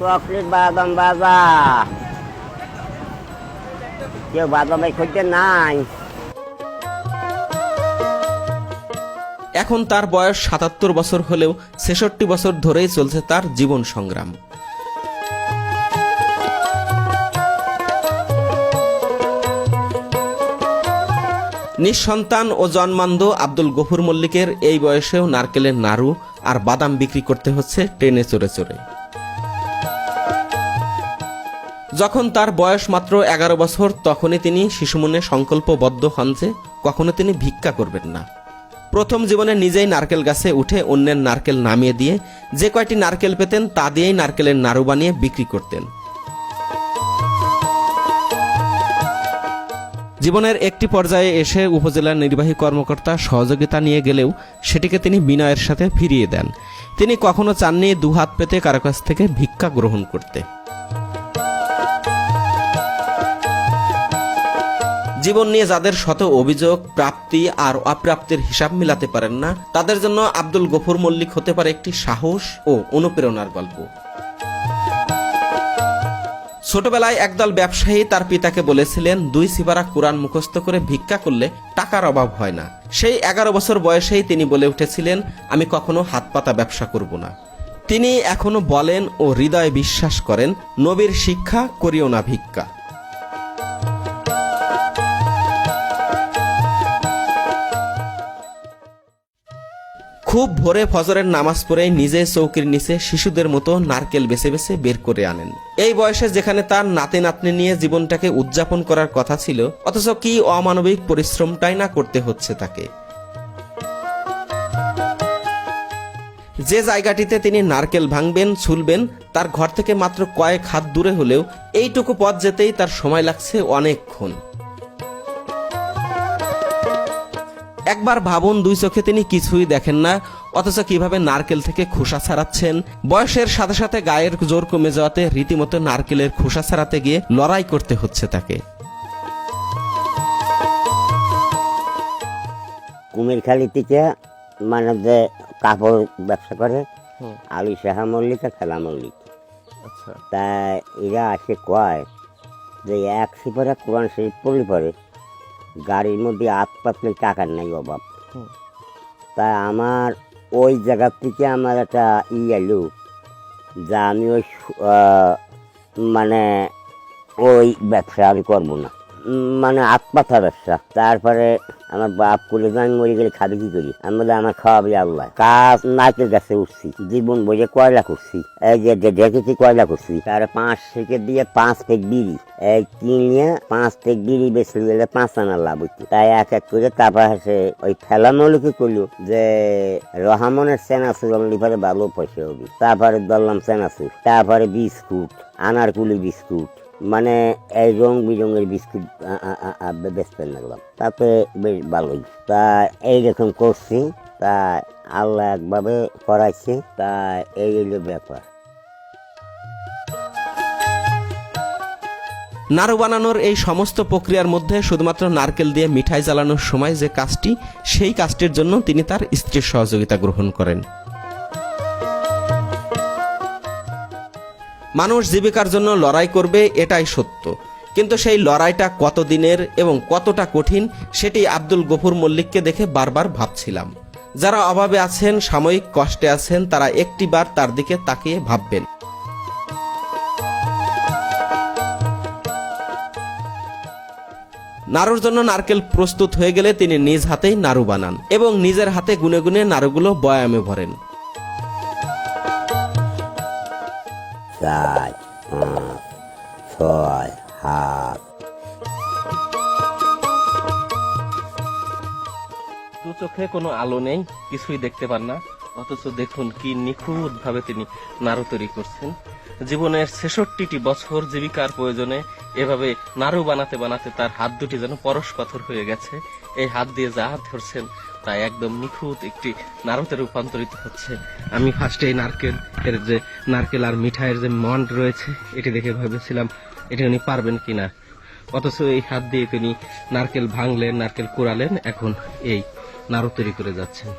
Chocolate বাদাম বাজা কেউ বাদামে খুঁজতে নাই এখন তার বয়স সাতাত্তর বছর হলেও ছেষট্টি বছর ধরেই চলছে তার জীবন সংগ্রাম। নিঃসন্তান ও জন্মান্ধ আব্দুল গফুর মল্লিকের এই বয়সেও নারকেলের নাড়ু আর বাদাম বিক্রি করতে হচ্ছে ট্রেনে চড়ে চড়ে। যখন তার বয়স মাত্র এগারো বছর, তখনই তিনি শিশু শিশুমনে সংকল্পবদ্ধ হন যে কখনো তিনি ভিক্ষা করবেন না। প্রথম জীবনে নিজেই নারকেল গাছে উঠে অন্যের নারকেল নামিয়ে দিয়ে যে কয়টি নারকেল পেতেন, তা দিয়েই নারকেলের নাড়ু বানিয়ে বিক্রি করতেন। জীবনের একটি পর্যায়ে এসে উপজেলার নির্বাহী কর্মকর্তা সহযোগিতা নিয়ে গেলেও সেটিকে তিনি বিনয়ের সাথে ফিরিয়ে দেন। তিনি কখনো চাননি দুহাত পেতে কারও কাছ থেকে ভিক্ষা গ্রহণ করতে। জীবন নিয়ে যাদের শত অভিযোগ, প্রাপ্তি আর অপ্রাপ্তির হিসাব মিলাতে পারেন না, তাদের জন্য আব্দুল গফুর মল্লিক হতে পারে একটি সাহস ও অনুপ্রেরণার গল্প। ছোটবেলায় একদল ব্যবসায়ী তার পিতাকে বলেছিলেন, দুই সিবারা কোরআন মুখস্থ করে ভিক্ষা করলে টাকার অভাব হয় না। সেই এগারো বছর বয়সেই তিনি বলে উঠেছিলেন, আমি কখনো হাত পাতা ব্যবসা করব না। তিনি এখনও বলেন ও হৃদয়ে বিশ্বাস করেন, নবীর শিক্ষা করিও না ভিক্ষা। খুব ভোরে ফজরের নামাজ পড়ে নিজে চৌকির নিচে শিশুদের মতো নারকেল বেছে বেছে বের করে আনেন। এই বয়সে যেখানে তার নাতি নাতনি নিয়ে জীবনটাকে উদযাপন করার কথা ছিল, অথচ কি অমানবিক পরিশ্রমটাই না করতে হচ্ছে তাকে। যে জায়গাটিতে তিনি নারকেল ভাঙবেন, ছুলবেন, তার ঘর থেকে মাত্র কয়েক হাত দূরে হলেও এইটুকু পথ যেতেই তার সময় লাগছে অনেকক্ষণ। একবার ভাবুন দুই চোখে তিনি কিছুই দেখেন না অথচ কীভাবে নারকেল থেকে খোসা ছাড়াচ্ছেন। বয়সের সাথে সাথে গায়ের জোর কমে যাওয়াতে রীতিমতো নারকেলের খোসা ছাড়াতে গিয়ে লড়াই করতে হচ্ছে তাকে। কুমিরখালি থেকে মানে যে কাপড় ব্যবসা করে আলু সাহা মল্লিক আর খেলা মল্লিক। আচ্ছা। তা এরা আসে কয়? যে এক সিপারে কোরআন শরীফ পড়লে পরে গাড়ির মধ্যে আত পাতলে টাকার নাই অভাব। তা আমার ওই জায়গা থেকে আমার একটা ই এলো যা আমি ওই মানে ওই ব্যবসা আমি করব না। মানে আত পাতা ব্যবসা। তারপরে আমার বাপ করে আমি মরে গেলে খাবে কি করি? আমি বলে আমার খাওয়াবি আল্লাহ। কাজ নাচের কাছে উঠছি, জীবন বইয়ে কয়লা করছি। এই যে দেখেছি কয়লা করছি। তার পাঁচ থেকে দিয়ে পাঁচ পেক বিড়ি। এই কিনিয়ে পাঁচ পেক বিড়ি বেশি গেলে পাঁচ আনা লাভ হচ্ছে তাই এক এক করে তারপর সে ওই ফেলামৌলিকে করল যে, রহামনের সেনাসুর লিভারে ভালো পয়সা হবে। তারপরে ধরলাম সেনাসুর। তারপরে বিস্কুট, আনারকুলি বিস্কুট মানে এই রং বিরঙের বিস্কুট, আ- আ- আ- আ- বেচতে লাগলাম। তাতে বেশ ভালোই। তা এইরকম করছি, তা আল্লাহ একভাবে করাইছে, তা এই হলো ব্যাপার। নাড়ু বানানোর এই সমস্ত প্রক্রিয়ার মধ্যে শুধুমাত্র নারকেল দিয়ে মিঠাই জ্বালানোর সময় যে কাজটি, সেই কাজটির জন্য তিনি তার স্ত্রীর সহযোগিতা গ্রহণ করেন। মানুষ জীবিকার জন্য লড়াই করবে এটাই সত্য। কিন্তু সেই লড়াইটা কত দিনের এবং কতটা কঠিন, সেটি আব্দুল গফুর মল্লিককে দেখে বারবার ভাবছিলাম। যারা অভাবে আছেন, সাময়িক কষ্টে আছেন, তারা একটিবার তার দিকে তাকিয়ে ভাববেন। নাড়ুর জন্য নারকেল প্রস্তুত হয়ে গেলে তিনি নিজ হাতেই নাড়ু বানান এবং নিজের হাতে গুনে গুনে নাড়ুগুলো বয়ামে ভরেন। চার ছয় হাত দু চোখে কোনো আলো নেই, কিছুই দেখতে পান না। অথচ দেখুন কি নিখুঁত ভাবে তিনি নাড়ু তৈরি করছেন। জীবনের ছেষট্টিটি বছর জীবিকার প্রয়োজনে এভাবে নাড়ু বানাতে বানাতে তার হাত দুটি যেন পরশ পাথর হয়ে গেছে। এই হাত দিয়ে যা হাত ধরছেন, তা একদম নিখুঁত একটি নাড়ুতে রূপান্তরিত হচ্ছে। আমি ফার্স্টে এই নারকেল, এর যে নারকেল আর মিঠাইয়ের যে মন্ড রয়েছে, এটি দেখে ভেবেছিলাম, এটি উনি পারবেন কিনা। অথচ এই হাত দিয়ে তিনি নারকেল ভাঙলেন, নারকেল কুড়ালেন, এখন এই নাড়ু তৈরি করে যাচ্ছেন।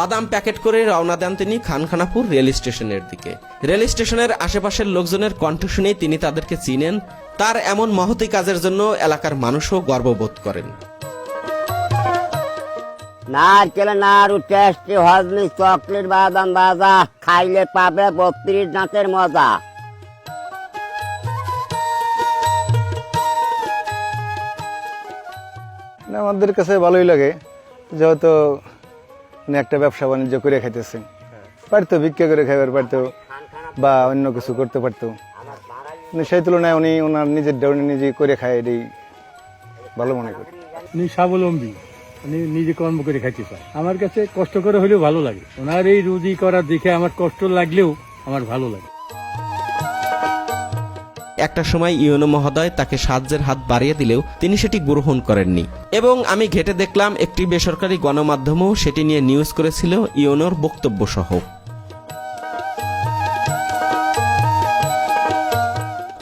বাদাম প্যাকেট করে রওনা দেন তিনি খানখানাপুর রেল স্টেশনের দিকে। রেল স্টেশনের আশেপাশের লোকজনের কণ্ঠ শুনেই তিনি তাদেরকে চিনেন। তার এমন মহতি কাজের জন্য এলাকার মানুষও গর্ববোধ করেন। নারকেল নাড়ু টেস্টি হজমি চকলেট বাদাম বাজা খাইলে পাবে বত্রিশ দাঁতের মজা। আমাদের কাছে ভালোই লাগে। যেহেতু উনি একটা ব্যবসা বাণিজ্য করে খাইতেছেন। পারতো ভিক্ষা করে খাইবার পারতো বা অন্য কিছু করতে পারতো। সেই তুলনায় উনি ওনার নিজের উনি নিজে করে খায় এটাই ভালো মনে করি। উনি স্বাবলম্বী। উনি নিজে কর্ম করে খাইতে পারে। আমার কাছে কষ্ট করে হলেও ভালো লাগে। ওনার এই রুজি করার দেখে আমার কষ্ট লাগলেও আমার ভালো লাগে। একটা সময় ইউনো মহোদয় তাকে সাহায্যের হাত বাড়িয়ে দিলেও তিনি সেটি গ্রহণ করেননি। এবং আমি ঘেটে দেখলাম একটি বেসরকারি গণমাধ্যমও সেটি নিয়ে নিউজ করেছিল ইউনোর বক্তব্য সহ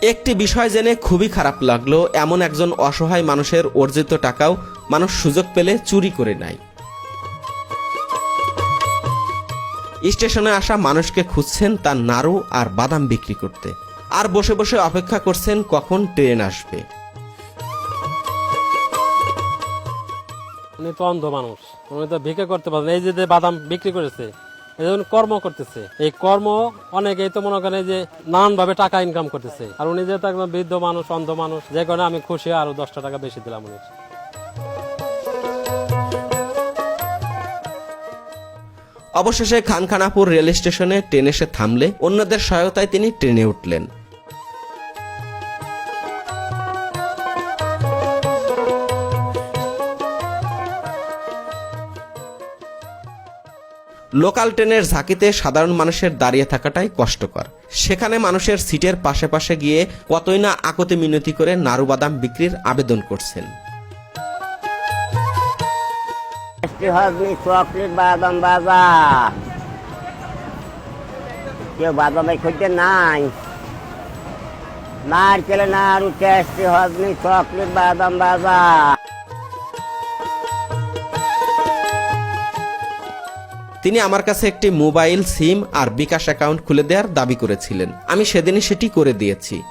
একটি বিষয় জেনে খুবই খারাপ লাগল, এমন একজন অসহায় মানুষের অর্জিত টাকাও মানুষ সুযোগ পেলে চুরি করে নেয়। স্টেশনে আসা মানুষকে খুঁজছেন তার নাড়ু আর বাদাম বিক্রি করতে। আর বসে বসে অপেক্ষা করছেন কখন ট্রেন আসবে। উনি তো অন্ধ মানুষ। উনি তো ভিক্ষা করতে পারেন এই যে বাদাম বিক্রি করেছে এই কর্ম করতেছে। এই কর্ম অনেকেই তো মনে করেন যে নানান ভাবে টাকা ইনকাম করতেছে। আর উনি যেহেতু একদম বৃদ্ধ মানুষ অন্ধ মানুষ যে কারণে আমি খুশি আরও দশটা টাকা বেশি দিলাম উনি। অবশেষে খানখানাপুর রেল স্টেশনে ট্রেন এসে থামলে অন্যদের সহায়তায় তিনি ট্রেনে উঠলেন। লোকাল ট্রেনের ঝাঁকিতে সাধারণ মানুষের দাঁড়িয়ে থাকাটাই কষ্টকর। সেখানে মানুষের সিটের পাশে পাশে গিয়ে কতই না আকতে মিনতি করে নাড়ু বাদাম বিক্রির আবেদন করছেন। চকলেট বাদাম বাজা কেউ নারকেল নাড়ু টেস্টি হজমি চকলেট বাদাম বাজা তিনি আমার কাছে একটি মোবাইল, সিম আর বিকাশ অ্যাকাউন্ট খুলে দেওয়ার দাবি করেছিলেন। আমি সেদিনই সেটি করে দিয়েছি।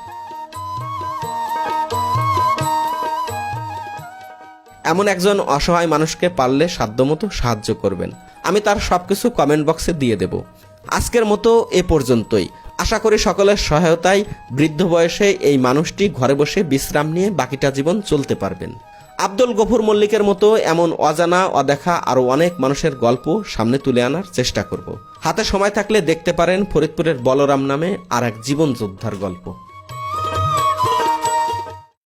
এমন একজন অসহায় মানুষকে পারলে সাধ্যমতো সাহায্য করবেন। আমি তার সবকিছু কমেন্ট বক্সে দিয়ে দেব। আজকের মতো এ পর্যন্তই। আশা করি সকলের সহায়তায় বৃদ্ধ বয়সে এই মানুষটি ঘরে বসে বিশ্রাম নিয়ে বাকিটা জীবন চলতে পারবেন। আব্দুল গফুর মল্লিকের মতো এমন অজানা, অদেখা আরও অনেক মানুষের গল্প সামনে তুলে আনার চেষ্টা করব। হাতে সময় থাকলে দেখতে পারেন ফরিদপুরের বলরাম নামে আর এক জীবন যোদ্ধার গল্প।